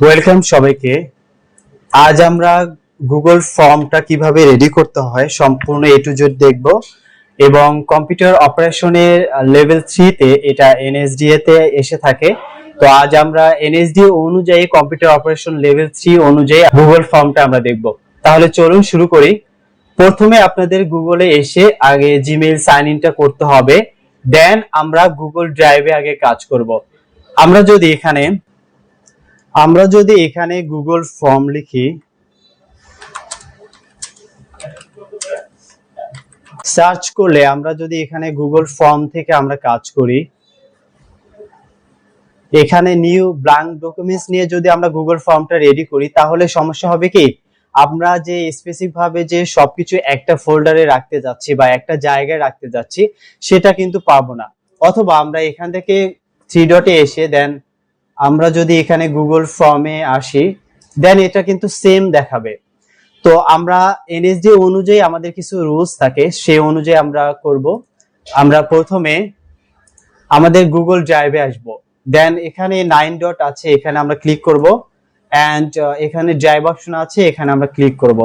Welcome সবাইকে। আজ আমরা গুগল ফর্মটা কীভাবে রেডি করতে হয় সম্পূর্ণ এ টু জেড দেখব এবং কম্পিউটার অপারেশনের লেভেল থ্রিতে এটা এনএসডিএ তে এসে থাকে। তো আজ আমরা এনএসডি অনুযায়ী কম্পিউটার অপারেশন লেভেল থ্রি অনুযায়ী গুগল ফর্মটা আমরা দেখব। তাহলে চলুন শুরু করি। প্রথমে আপনাদের গুগলে এসে আগে জিমেইল সাইন ইনটা করতে হবে। দেন আমরা গুগল ড্রাইভে আগে কাজ করব। আমরা যদি এখানে আমরা যদি এখানে গুগল ফর্ম লিখি সার্চ করলে আমরা যদি এখানে গুগল ফর্ম থেকে আমরা কাজ করি, এখানে নিউ ব্ল্যাঙ্ক ডকুমেন্টস নিয়ে যদি আমরা গুগল ফর্মটা রেডি করি, তাহলে সমস্যা হবে কি? আমরা যে স্পেসিফিক ভাবে যে সবকিছু একটা ফোল্ডারে রাখতে যাচ্ছি বা একটা জায়গায় রাখতে যাচ্ছি, সেটা কিন্তু পাবো না। অথবা আমরা এখান থেকে থ্রি ডটে এসে দেন আমরা যদি এখানে গুগল ফর্মে আসি দেন এটা কিন্তু সেম দেখাবে। তো আমরা এনএসডি অনুযায়ী আমাদের কিছু রুলস থাকে, সে অনুযায়ী আমরা করব। আমরা প্রথমে আমাদের গুগল ড্রাইভে আসব। দেন এখানে নাইন ডট আছে, এখানে আমরা ক্লিক করব। অ্যান্ড এখানে ড্রাইভ অপশন আছে, এখানে আমরা ক্লিক করব।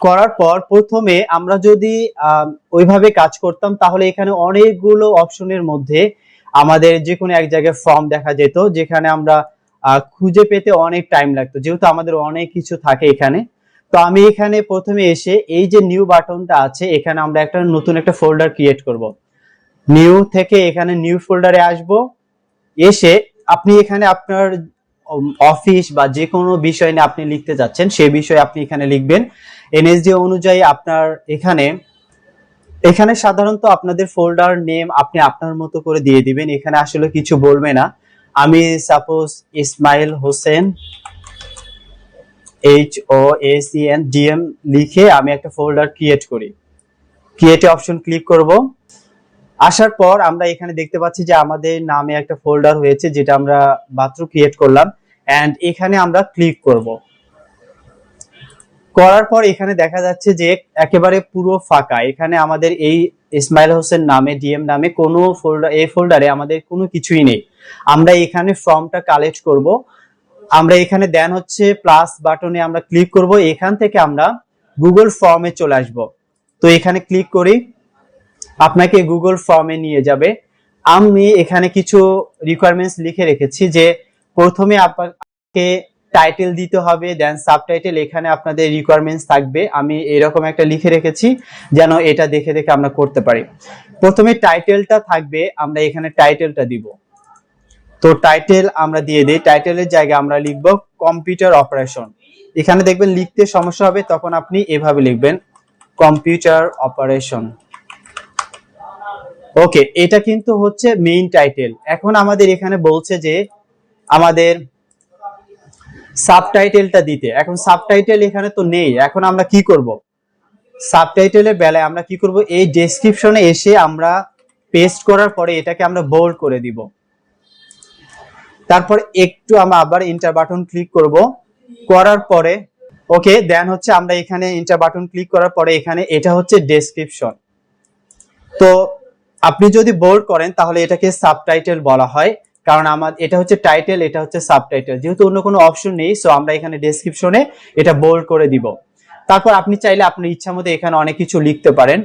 করার পর প্রথমে আমরা যদি ওইভাবে কাজ করতাম, তাহলে এখানে অনেকগুলো অপশনের মধ্যে আমাদের যে কোনো এক জায়গায় ফর্ম দেখা যেত, যেখানে আমরা খুঁজে পেতে অনেক টাইম লাগতো, যেহেতু আমাদের অনেক কিছু থাকে এখানে। তো আমি এখানে প্রথমে এসে এই যে নিউ বাটনটা আছে, এখানে আমরা একটা নতুন একটা ফোল্ডার ক্রিয়েট করব। নিউ থেকে এখানে নিউ ফোল্ডারে আসব। এসে আপনি এখানে আপনার অফিস বা যে কোনো বিষয় নিয়ে আপনি লিখতে যাচ্ছেন সেই বিষয়ে আপনি এখানে লিখবেন। এনএসডি অনুযায়ী আপনার এখানে এখানে সাধারণত আপনাদের ফোল্ডার নেম আপনি আপনার মতো করে দিয়ে দিবেন। এখানে আসলে কিছু বলবে না। আমি suppose Ismail Hossain H O S N DM লিখে আমি একটা ফোল্ডার ক্রিয়েট করি। ক্রিয়েটে অপশন ক্লিক করব। আসার পর আমরা এখানে দেখতে পাচ্ছি যে আমাদের নামে একটা ফোল্ডার হয়েছে, যেটা আমরা মাত্র ক্রিয়েট করলাম। এন্ড এখানে আমরা ক্লিক করব। করার পর এখানে দেখা যাচ্ছে যে একেবারে পুরো ফাঁকা। এখানে আমাদের এই ইসমাইল হোসেন নামে, ডিএম নামে কোনো ফোল্ডার এই ফোল্ডারে আমাদের কোনো কিছুই নেই। আমরা এখানে ফর্মটা কালেক্ট করব। আমরা এখানে দেন হচ্ছে প্লাস বাটনে আমরা ক্লিক করব। এখান থেকে আমরা গুগল ফর্মে চলে আসব। তো এখানে ক্লিক করি। আপনাকে গুগল ফর্মে নিয়ে যাবে। আমি এখানে কিছু রিকোয়ারমেন্টস লিখে রেখেছি যে প্রথমে আপনাকে টাইটেল দিতে হবে দেন সাবটাইটেল এখানে আপনাদের রিকোয়ারমেন্টস থাকবে। আমি এরকম একটা লিখে রেখেছি, যেন এটা দেখে দেখে আমরা করতে পারি। প্রথমে টাইটেলটা থাকবে, আমরা এখানে টাইটেলটা দিব। তো টাইটেল আমরা দিয়ে দিই। টাইটেলের জায়গায় আমরা লিখব কম্পিউটার অপারেশন এখানে দেখবেন লিখতে সমস্যা হবে, তখন আপনি এভাবে লিখবেন কম্পিউটার অপারেশন ওকে এটা কিন্তু হচ্ছে মেইন টাইটেল এখন আমাদের এখানে বলছে যে, আমাদের সাবটাইটেলটা দিতে। এখন সাবটাইটেল এখানে তো নেই। এখন আমরা কি করব? সাবটাইটেলের বেলায় আমরা কি করব? এই ডেসক্রিপশনে এসে আমরা পেস্ট করার পরে এটাকে আমরা বোল্ড করে দিব। তারপর একটু আমরা আবার ইন্টার বাটন ক্লিক করব। করার পরে ওকে দেন হচ্ছে আমরা এখানে ইন্টার বাটন ক্লিক করার পরে এখানে এটা হচ্ছে ডেসক্রিপশন তো আপনি যদি বোল্ড করেন, তাহলে এটাকে সাবটাইটেল বলা হয়। কারণ আমার এটা হচ্ছে টাইটেল এটা হচ্ছে সাবটাইটেল যেহেতু অন্য কোনো অপশন নেই সো আমরা এখানে ডেসক্রিপশনে এটা বোল্ড করে দিব। তারপর আপনি চাইলে আপনার ইচ্ছা মতো এখানে অনেক কিছু লিখতে পারেন।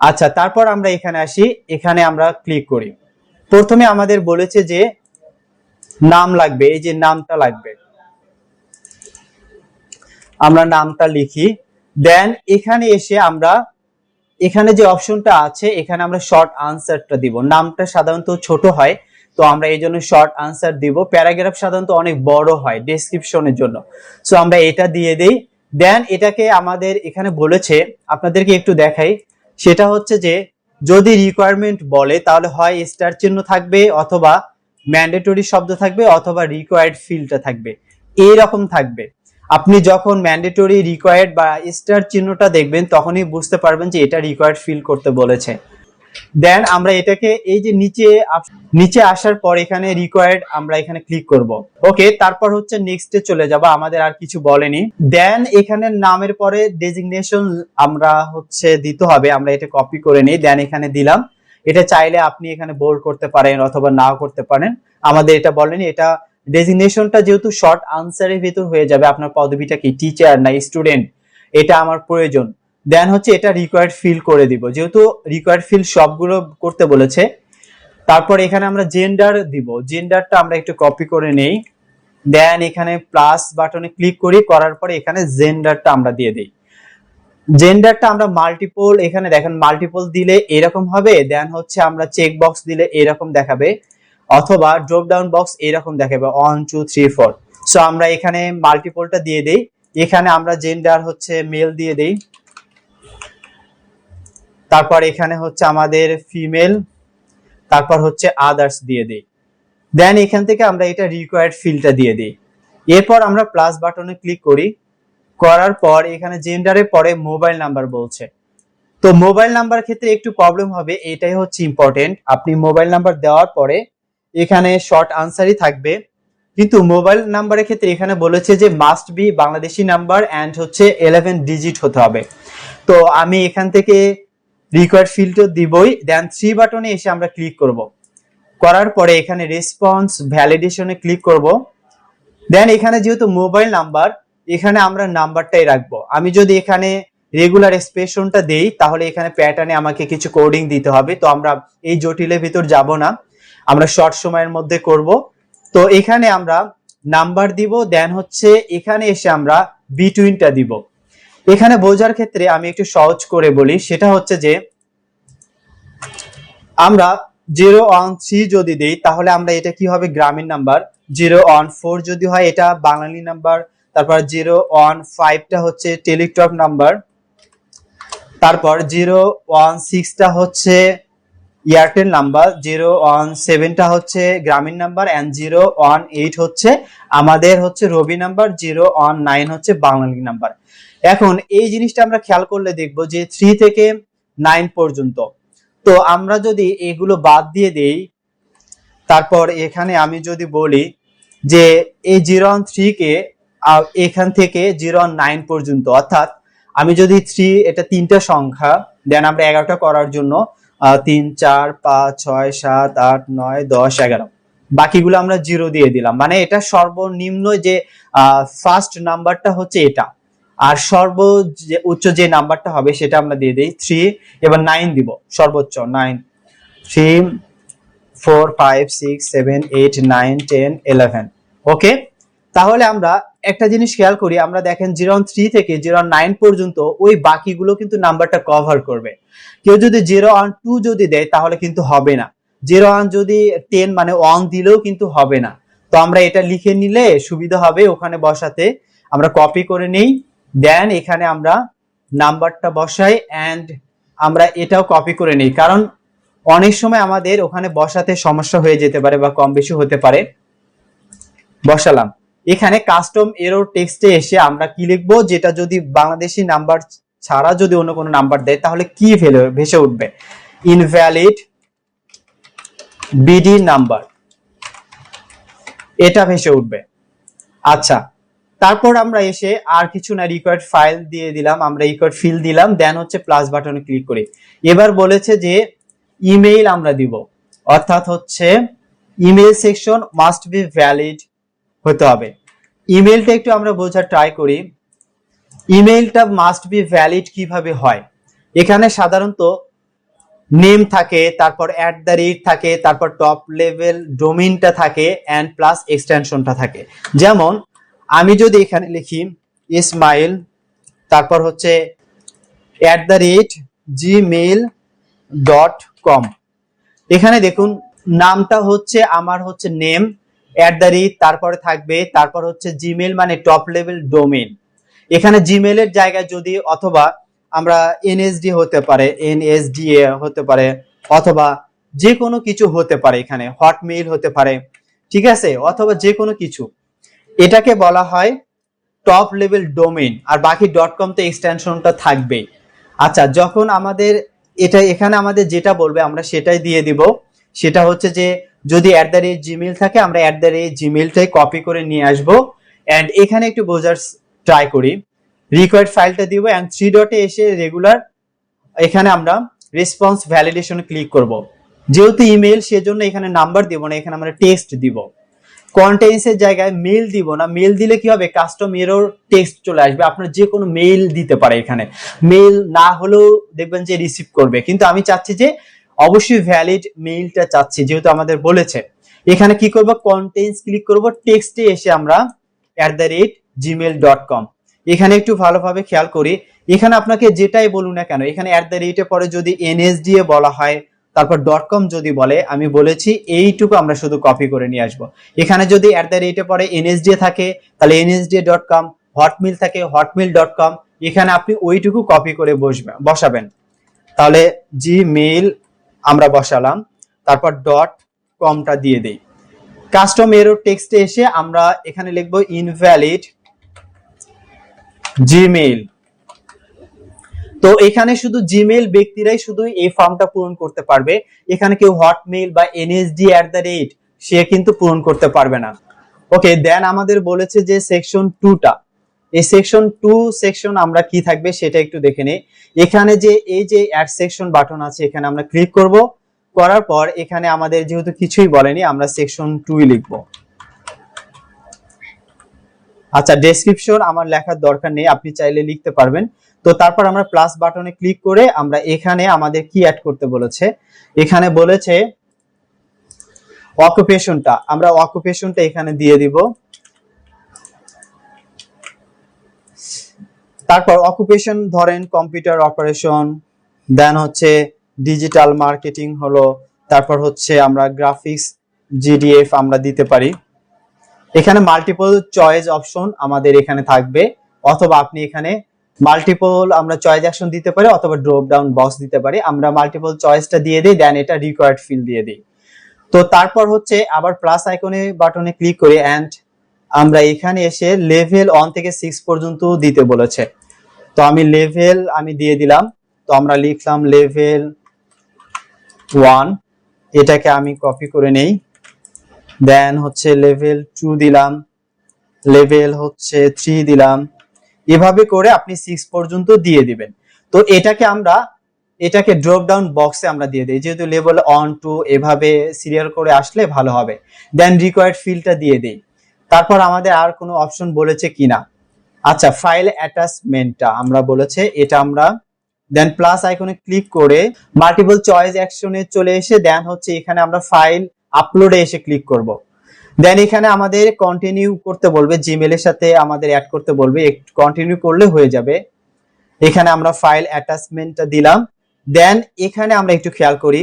আচ্ছা তারপর আমরা এখানে আসি, এখানে আমরা ক্লিক করি। প্রথমে আমাদের বলেছে যে নাম লাগবে, এই যে নামটা লাগবে। আমরা নামটা লিখি। দেন এখানে এসে আমরা, এখানে যে অপশনটা আছে, এখানে আমরা শর্ট আনসারটা দিব। নামটা সাধারণত ছোট হয় তো আমরা এই জন্য শর্ট আনসার দিব। প্যারাগ্রাফ সাধারণত অনেক বড় হয় ডেসক্রিপশনের জন্য। সো আমরা এটা দিয়ে দেই। দেন এটাকে আমাদের এখানে বলেছে, আপনাদেরকে একটু দেখাই। সেটা হচ্ছে যে, যদি রিকোয়ারমেন্ট বলে, তাহলে হয় স্টার চিহ্ন থাকবে অথবা ম্যান্ডেটরি শব্দ থাকবে অথবা রিকোয়ার্ড ফিল্ডটা থাকবে। এইরকম থাকবে। আপনি যখন ম্যান্ডেটরি রিকোয়ার্ড বা স্টার চিহ্নটা দেখবেন, তখনই বুঝতে পারবেন যে এটা রিকোয়ার্ড ফিল করতে বলেছে। দেন আমরা এটাকে এই যে নিচে নিচে আসার পর এখানে রিকোয়ার্ড আমরা এখানে ক্লিক করব। ওকে তারপর হচ্ছে নেক্সটে চলে যাব, আমাদের আর কিছু বলেনি। দেন এখানে নামের পরে ডেজিগনেশন আমরা হচ্ছে দিতে হবে, আমরা এটা কপি করে নিই দেন এখানে দিলাম। এটা চাইলে আপনি এখানে বোল্ড করতে পারেন অথবা নাও করতে পারেন। আমাদের এটা বলেন, এটা ডেজিগনেশনটা যেহেতু শর্ট আনসারের ভিতর হয়ে যাবে, আপনার পদবিটা কি? টিচার না স্টুডেন্ট এটা আমার প্রয়োজন। দেন হচ্ছে এটা রিকোয়ার্ড ফিল করে দিব। যেহেতু রিকোয়ার্ড ফিল সবগুলো করতে বলেছে, তারপর এখানে আমরা জেন্ডার দিব। জেন্ডারটা আমরা একটু কপি করে নেই। দেন এখানে প্লাস বাটনে ক্লিক করি, করার পরে এখানে জেন্ডারটা আমরা দিয়ে দিই। জেন্ডারটা আমরা মাল্টিপল এখানে দেখেন মাল্টিপল দিলে এরকম হবে দেন হচ্ছে আমরা চেক বক্স দিলে এরকম দেখাবে, অথবা ড্রপ ডাউন বক্স এরকম দেখাবে one two three four so আমরা এখানে মাল্টিপলটা দিয়ে দেই। এখানে আমরা জেন্ডার হচ্ছে মেল দিয়ে দেই। তারপর এখানে হচ্ছে আমাদের ফিমেল তারপর হচ্ছে আদার্স দিয়ে দেই। দেন এখান থেকে আমরা এটা রিকোয়ার্ড ফিল্ডটা দিয়ে দিই। এরপর আমরা প্লাস বাটনে ক্লিক করি। করার পর এখানে জেন্ডারের পরে মোবাইল নাম্বার বলছে। তো মোবাইল নাম্বার ক্ষেত্রে একটু প্রবলেম হবে, এটাই হচ্ছে ইম্পর্টেন্ট আপনি মোবাইল নাম্বার দেওয়ার পরে এখানে শর্ট আনসারই থাকবে। কিন্তু মোবাইল নাম্বারের ক্ষেত্রে এখানে বলেছে যে must be Bangladeshi number and হচ্ছে ইলেভেন ডিজিট হতে হবে। তো আমি এখান থেকে রিকোয়ার্ড ফিল্ডও দিবই দেন থ্রি বাটনে এসে আমরা ক্লিক করব। করার পরে এখানে রেসপন্স ভ্যালিডেশনে ক্লিক করব। দেন এখানে যেহেতু মোবাইল নাম্বার এখানে আমরা নাম্বারটাই রাখব। আমি যদি এখানে রেগুলার এক্সপ্রেশনটা দেই, তাহলে এখানে প্যাটার্নে আমাকে কিছু কোডিং দিতে হবে। তো আমরা এই জটিলের ভিতর যাব না। আমরা শর্ট সময়ের মধ্যে করব। তো এখানে আমরা নাম্বার দিব দেন হচ্ছে এখানে এসে আমরা বিটুইনটা দিব। এখানে বোঝার ক্ষেত্রে আমি একটু সহজ করে বলি, সেটা হচ্ছে যে আমরা জিরো ওয়ান থ্রি যদি দিই, তাহলে আমরা এটা কি হবে? গ্রামের নাম্বার। জিরো ওয়ান ফোর যদি হয়, এটা বাঙালি নাম্বার। তারপর জিরো ওয়ান ফাইভটা হচ্ছে টেলিটক নাম্বার। তারপর জিরো ওয়ান সিক্সটা হচ্ছে এয়ারটেল নাম্বার জিরো ওয়ান সেভেনটা হচ্ছে Grameen number and zero one eight হচ্ছে আমাদের হচ্ছে Robi number zero one nine হচ্ছে বাঙালি নাম্বার এখন এই জিনিসটা আমরা খেয়াল করলে দেখব যে থ্রি থেকে নাইন পর্যন্ত। তো আমরা যদি এগুলো বাদ দিয়ে দেই, তারপর এখানে আমি যদি বলি যে এই জিরো ওয়ান থ্রিকে এখান থেকে জিরো ওয়ান নাইন পর্যন্ত, অর্থাৎ আমি যদি থ্রি এটা তিনটা সংখ্যা, দেন আমরা এগারোটা করার জন্য তিন, চার, পাঁচ, ছয়, সাত, আট, নয়, দশ, এগারো। বাকিগুলো আমরা জিরো দিয়ে দিলাম। মানে এটা সর্বনিম্ন যে ফার্স্ট নাম্বারটা হচ্ছে এটা। আর সর্ব উচ্চ যে নাম্বারটা হবে সেটা আমরা দিয়ে দিই থ্রি এবার নাইন দিব, সর্বোচ্চ nine three four five six seven eight nine ten eleven okay তাহলে আমরা একটা জিনিস খেয়াল করি, আমরা দেখেন জিরো থ্রি থেকে জিরো নাইন পর্যন্ত ওই বাকিগুলো কিন্তু নাম্বারটা কভার করবে। কেউ যদি জিরো ওয়ান টু যদি দেয়, তাহলে কিন্তু হবে না। জিরো ওয়ান যদি টেন মানে ওয়ান দিলেও কিন্তু হবে না। তো আমরা এটা লিখে নিলে সুবিধা হবে ওখানে বসাতে। আমরা কপি করে নেই। দেন এখানে আমরা নাম্বারটা বসাই অ্যান্ড আমরা এটাও কপি করে নিই। কারণ অনেক সময় আমাদের ওখানে বসাতে সমস্যা হয়ে যেতে পারে বা কম বেশি হতে পারে। বসালাম। এখানে কাস্টম এরর টেক্সটে এসে আমরা কি লিখব? যেটা যদি বাংলাদেশি নাম্বার ছাড়া যদি অন্য কোনো নাম্বার দেয়, তাহলে কি ভেলে ভেসে উঠবে? ইনভ্যালিড বিডি নাম্বার এটা ভেসে উঠবে। আচ্ছা তারপর আমরা এসে আর কিছু না রিকোয়ার্ড ফাইল দিয়ে দিলাম, আমরা রিকোয়ার্ড ফিল দিলাম দেন হচ্ছে প্লাস বাটনে ক্লিক করি। এবার বলেছে যে ইমেইল আমরা দিব। অর্থাৎ হচ্ছে email section must be valid হতে হবে। ইমেলটা একটু আমরা বোঝার ট্রাই করি। ইমেলটা মাস্ট বি ভ্যালিড কীভাবে হয়? এখানে সাধারণত নেম থাকে, তারপর অ্যাট দ্য রেট থাকে, তারপর টপ লেভেল ডোমিনটা থাকে অ্যান্ড প্লাস এক্সটেনশনটা থাকে। যেমন, আমি যদি এখানে লিখি ইসমাইল তারপর হচ্ছে at the rate Gmail dot com এখানে দেখুন, নামটা হচ্ছে, আমার হচ্ছে নেম অ্যাট দ্য রেট তারপরে থাকবে, তারপর হচ্ছে জিমেল মানে টপ লেভেল ডোমেন এখানে জিমেলের জায়গায় যদি অথবা আমরা এনএসডি হতে পারে এনএসডি হতে পারে, অথবা যে কোনো কিছু হতে পারে এখানে হটমেইল হতে পারে, ঠিক আছে? অথবা যে কোনো কিছু। এটাকে বলা হয় টপ লেভেল ডোমেন আর বাকি ডট কম তো এক্সটেনশনটা থাকবেই। আচ্ছা যখন আমাদের, এটা এখানে আমাদের যেটা বলবে, আমরা সেটাই দিয়ে দিব। সেটা হচ্ছে যে যদি অ্যাট দ্য রেট জিমেল থাকে, আমরা অ্যাট দ্য রেট জিমেলটাই কপি করে নিয়ে আসব। অ্যান্ড এখানে একটু বোঝার ট্রাই করি। রিকোয়ার্ড ফাইলটা দিব অ্যান্ড থ্রি ডটে এসে রেগুলার এখানে আমরা রেসপন্স ভ্যালিডেশন ক্লিক করব। যেহেতু ইমেল সেজন্য এখানে নাম্বার দিব না, এখানে আমরা টেক্সট দিব। কন্টেন্টসের জায়গায় মেল দিব না মেল দিলে কি হবে? কাস্টম এরর টেক্সট চলে আসবে। আপনার যে কোনো মেল দিতে পারে এখানে। মেল না হলেও দেখবেন যে রিসিভ করবে। কিন্তু আমি চাচ্ছি যে অবশ্যই ভ্যালিড মেইলটা চাচ্ছি, যেহেতু আমাদের বলেছে। এখানে কি করব? কন্টেন্টস ক্লিক করব। টেক্সটে এসে আমরা at the rate Gmail dot com এখানে একটু ভালোভাবে খেয়াল করি। এখানে আপনাকে যেটাই বলুন না কেন, এখানে অ্যাট দ্য রেটে পরে যদি এনএসডিএ বলা হয়, তারপর ডট কম যদি বলে, আমি বলেছি, এইটুকু আমরা শুধু কপি করে নিয়ে আসব। এখানে যদি অ্যাট দ্য রেটে পরে এনএসডিএ থাকে, তাহলে এনএসডিএ ডট কম হটমিল থাকে হটমিল ডট কম এখানে আপনি ওইটুকু কপি করে বসবেন বসাবেন। তাহলে জিমেইল আমরা বসালাম। তারপর ডট কমটা দিয়ে দেই। কাস্টম এরো টেক্সটে এসে আমরা এখানে লিখব ইনভ্যালিড জিমেইল তো এখানে শুধু জিমেইল ব্যক্তিরাই শুধু এই ফর্মটা পূরণ করতে পারবে। এখানে কেউ হটমেইল বা এনএসডি অ্যাট দ্য রেট সে কিন্তু পূরণ করতে পারবে না। ওকে দেন আমাদের বলেছে যে সেকশন টুটা এই সেকশন টু সেকশন আমরা কি থাকবে সেটা একটু দেখে নেই। এখানে যে, এই যে অ্যাড সেকশন বাটন আছে, এখানে আমরা ক্লিক করব। করার পর এখানে আমাদের যেহেতু কিছুই বলেনি, আমরা সেকশন টুই লিখব। আচ্ছা ডেসক্রিপশন আমার লেখার দরকার নেই, আপনি চাইলে লিখতে পারবেন। তো তারপর আমরা প্লাস বাটনে ক্লিক করে আমরা এখানে আমাদের কি অ্যাড করতে বলেছে? এখানে বলেছে অকুপেশনটা আমরা অকুপেশনটা এখানে দিয়ে দিব। তারপর অকুপেশন ধরেন কম্পিউটার অপারেশন দেন হচ্ছে ডিজিটাল মার্কেটিং হলো, তারপর হচ্ছে আমরা গ্রাফিক্স জিডিএফ আমরা দিতে পারি। এখানে মাল্টিপল চয়েস অপশন আমাদের এখানে থাকবে, অথবা আপনি এখানে মাল্টিপল আমরা চয়েস অ্যাকশন দিতে পারি, অথবা ড্রপ ডাউন বক্স দিতে পারি। আমরা মাল্টিপল চয়েসটা দিয়ে দিই দেন এটা রিকোয়ার্ড ফিল দিয়ে দিই। তো তারপর হচ্ছে আবার প্লাস আইকনে বাটনে ক্লিক করি অ্যান্ড আমরা এখানে এসে লেভেল ওয়ান থেকে সিক্স পর্যন্ত দিতে বলেছে। তো আমি লেভেল আমি দিয়ে দিলাম। তো আমরা লিখলাম লেভেল ওয়ান এটাকে আমি কপি করে নেই। দেন হচ্ছে লেভেল টু দিলাম। লেভেল হচ্ছে থ্রি দিলাম। এভাবে করে আপনি সিক্স পর্যন্ত দিয়ে দিবেন। তো এটাকে আমরা, এটাকে ড্রপ ডাউন বক্সে আমরা দিয়ে দিই। যেহেতু লেভেল অন টু এভাবে সিরিয়াল করে আসলে ভালো হবে। দেন রিকোয়ার্ড ফিল্ডটা দিয়ে দিই। তারপর আমাদের আর কোনো অপশন বলেছে কিনা? আচ্ছা ফাইল অ্যাটাচমেন্টটা আমরা বলেছে, এটা আমরা দেন প্লাস আইকনে ক্লিক করে মাল্টিপল চয়েস অ্যাকশনে চলে এসে দেন হচ্ছে এখানে আমরা ফাইল আপলোডে এসে ক্লিক করব। দেন এখানে আমাদের কন্টিনিউ করতে বলবে জিমেলের সাথে আমাদের অ্যাড করতে বলবে একটু কন্টিনিউ করলে হয়ে যাবে। এখানে আমরা ফাইল অ্যাটাচমেন্টটা দিলাম। দেন এখানে আমরা একটু খেয়াল করি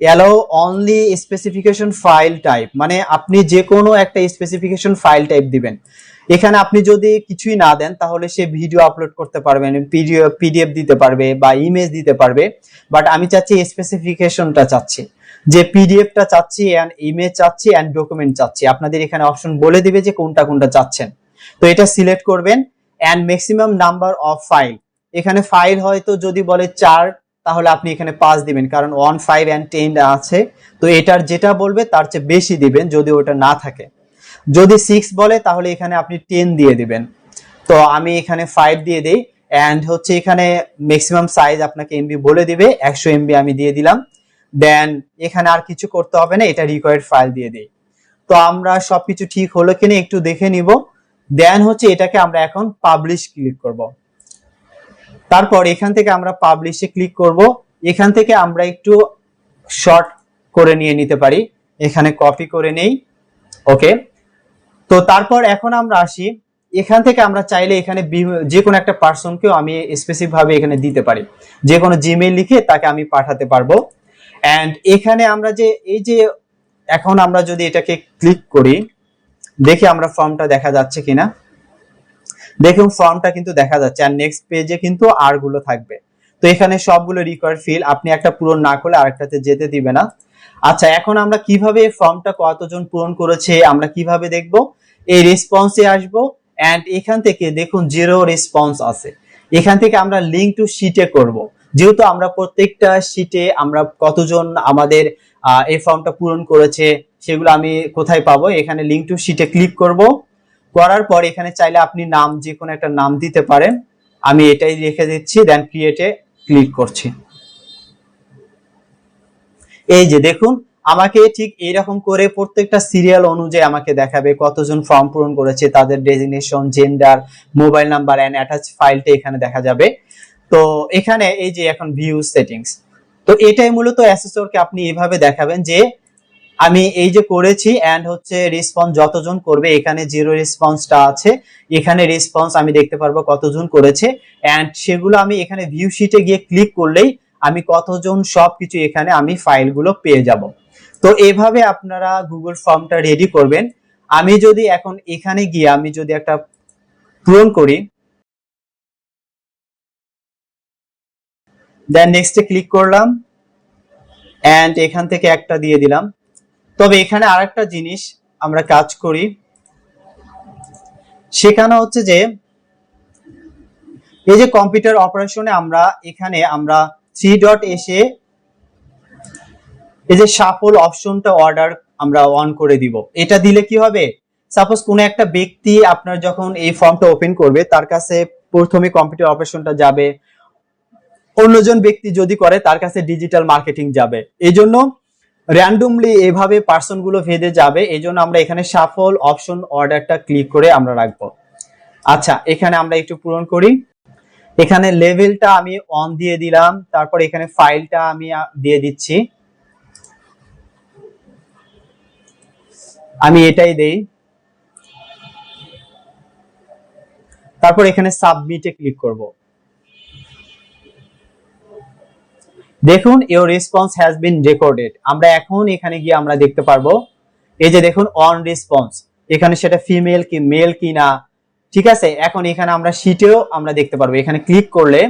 allow only specification file type মানে আপনি যে কোনো একটা স্পেসিফিকেশন ফাইল টাইপ দিবেন। এখানে আপনি যদি কিছুই না দেন, তাহলে সে ভিডিও আপলোড করতে পারবেন পিডিএফ দিতে পারবে বা ইমেজ দিতে পারবে। বাট আমি চাচ্ছি স্পেসিফিকেশনটা চাচ্ছি। যে পিডিএফটা চাচ্ছি অ্যান্ড ইমেজ চাচ্ছি অ্যান্ড ডকুমেন্ট চাচ্ছি। আপনাদের এখানে অপশন বলে দিবে যে কোনটা কোনটা চাচ্ছেন। তো এটা সিলেক্ট করবেন and maximum number of file এখানে ফাইল হয়তো যদি বলে চার, তাহলে আপনি এখানে পাঁচ দিবেন, কারণ ওয়ান ফাইভ অ্যান্ড টেন আছে। তো এটার যেটা বলবে, তার চেয়ে বেশি দিবেন যদি ওটা না থাকে। যদি সিক্স বলে, তাহলে এখানে আপনি টেন দিয়ে দিবেন। তো আমি এখানে ফাইভ দিয়ে দিই অ্যান্ড হচ্ছে এখানে ম্যাক্সিমাম সাইজ আপনাকে এমবি বলে দিবে, একশো এমবি আমি দিয়ে দিলাম। দেন এখানে আর কিছু করতে হবে না, এটা রিকোয়ার্ড ফাইল দিয়ে দিই। তো আমরা সবকিছু ঠিক হলো কিনা একটু দেখে নিব। দেন হচ্ছে এটাকে আমরা এখন পাবলিশ ক্লিক করব। তারপর এখান থেকে আমরা পাবলিশে ক্লিক করব। এখান থেকে আমরা একটু শর্ট করে নিয়ে নিতে পারি। এখানে কপি করে নেই। ওকে তো তারপর এখন আমরা আসি। এখান থেকে আমরা চাইলে এখানে যে কোনো একটা পার্সনকেও আমি স্পেসিফিক ভাবে এখানে দিতে পারি। যে কোনো জিমেইল লিখে তাকে আমি পাঠাতে পারব। অ্যান্ড এখানে আমরা যে, এই যে এখন আমরা যদি এটাকে ক্লিক করি, দেখি আমরা ফর্মটা দেখা যাচ্ছে কিনা। দেখুন ফর্মটা কিন্তু দেখা যাচ্ছে। আর নেক্সট পেজে কিন্তু আরগুলো থাকবে। তো এখানে সবগুলো রিকোয়ার্ড ফিল আপনি একটা পূরণ না করলে আরেকটাতে যেতে দিবে না। আচ্ছা এখন আমরা কীভাবে ফর্মটা কতজন পূরণ করেছে, আমরা কীভাবে দেখব? এই রেসপন্সে আসব এন্ড এখান থেকে দেখুন জিরো রেসপন্স আছে। এখান থেকে আমরা লিঙ্ক টু শিটে করব। যেহেতু আমরা প্রত্যেকটা শিটে আমরা কতজন আমাদের এই ফর্মটা পূরণ করেছে, সেগুলো আমি কোথায় পাবো, এখানে লিঙ্ক টু শিটে ক্লিক করব। করার পর এখানে চাইলে আপনি নাম যে কোনো একটা নাম দিতে পারেন। আমি এটাই রেখে দিচ্ছি দেন ক্রিয়েটে ক্লিক করছি। এই যে দেখুন আমাকে ঠিক এইরকম করে প্রত্যেকটা সিরিয়াল অনুযায়ী আমাকে দেখাবে, কতজন ফর্ম পূরণ করেছে, তাদের designation gender mobile number and attach ফাইলটা এখানে দেখা যাবে। তো এখানে এই যে এখন ভিউ সেটিংস তো এটাই মূলত অ্যাসেসরকে আপনি এভাবে দেখাবেন যে, আমি এই যে করেছি এন্ড হচ্ছে রেসপন্স যতজন করবে, এখানে জিরো রেসপন্সটা আছে, এখানে রেসপন্স আমি দেখতে পারব কতজন করেছে এন্ড সেগুলো আমি এখানে ভিউ শিটে গিয়ে ক্লিক করলেই আমি কতজন সবকিছু এখানে আমি ফাইলগুলো পেয়ে যাব। তো এভাবে আপনারা গুগল ফর্মটা রেডি করবেন। আমি যদি এখন এখানে গিয়ে আমি যদি একটা পূরণ করি দেন নেক্সটে ক্লিক করলাম এন্ড এখান থেকে একটা দিয়ে দিলাম। তবে এখানে আরেকটা জিনিস আমরা কাজ করি, সেখানে হচ্ছে যে, এই যে কম্পিউটার অপারেশনে আমরা এখানে আমরা থ্রি ডট এসে এই যে সাফল অপশনটা অর্ডার আমরা অন করে দিব, এটা দিলে কি হবে? সাপোজ কোনো একটা ব্যক্তি আপনার যখন এই ফর্মটা ওপেন করবে, তার কাছে প্রথমে কম্পিউটার অপারেশনটা যাবে। অন্যজন ব্যক্তি যদি করে, তার কাছে ডিজিটাল মার্কেটিং যাবে। এই জন্য র্যান্ডমলি এভাবে পার্সনগুলো ভেদে যাবে, এই জন্য আমরা এখানে সাফল অপশন অর্ডারটা ক্লিক করে আমরা রাখব। আচ্ছা এখানে আমরা একটু পূরণ করি। এখানে লেভেলটা আমি অন দিয়ে দিলাম, তারপর এখানে ফাইলটা আমি দিয়ে দিচ্ছি। আমি এটাই দেই। তারপর এখানে সাবমিটে ক্লিক করব। দেখুন your response has been recorded আমরা এখন এখানে গিয়ে আমরা দেখতে পারব। এই যে দেখুন অন রেসপন্স এখানে সেটা ফিমেল কি মেল কি না? ঠিক আছে? এখন এখানে আমরা শিটেও আমরা দেখতে পারব। এখানে ক্লিক করলে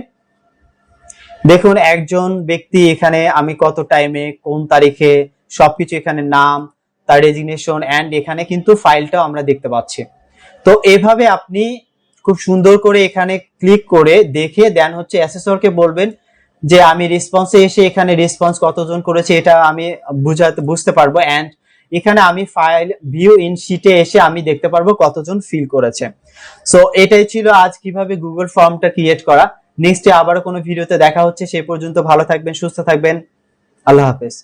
দেখুন, একজন ব্যক্তি এখানে আমি কত টাইমে কোন তারিখে সবকিছু এখানে নাম তার রেজিগনেশন অ্যান্ড এখানে কিন্তু ফাইলটাও আমরা দেখতে পাচ্ছি। তো এভাবে আপনি খুব সুন্দর করে এখানে ক্লিক করে দেখে দেন হচ্ছে অ্যাসেসরকে বলবেন যে আমি রেসপন্সে এসে এখানে রেসপন্স কতজন করেছে এটা আমি বুঝাতে, বুঝতে পারব অ্যান্ড এখানে আমি ফাইল ভিউ ইন শিটে এসে আমি দেখতে পারব কতজন ফিল করেছে। সো এটাই ছিল আজ কীভাবে গুগল ফর্মটা ক্রিয়েট করা। নেক্সটে আবার কোনো ভিডিওতে দেখা হচ্ছে। সেই পর্যন্ত ভালো থাকবেন, সুস্থ থাকবেন। আল্লাহ হাফেজ।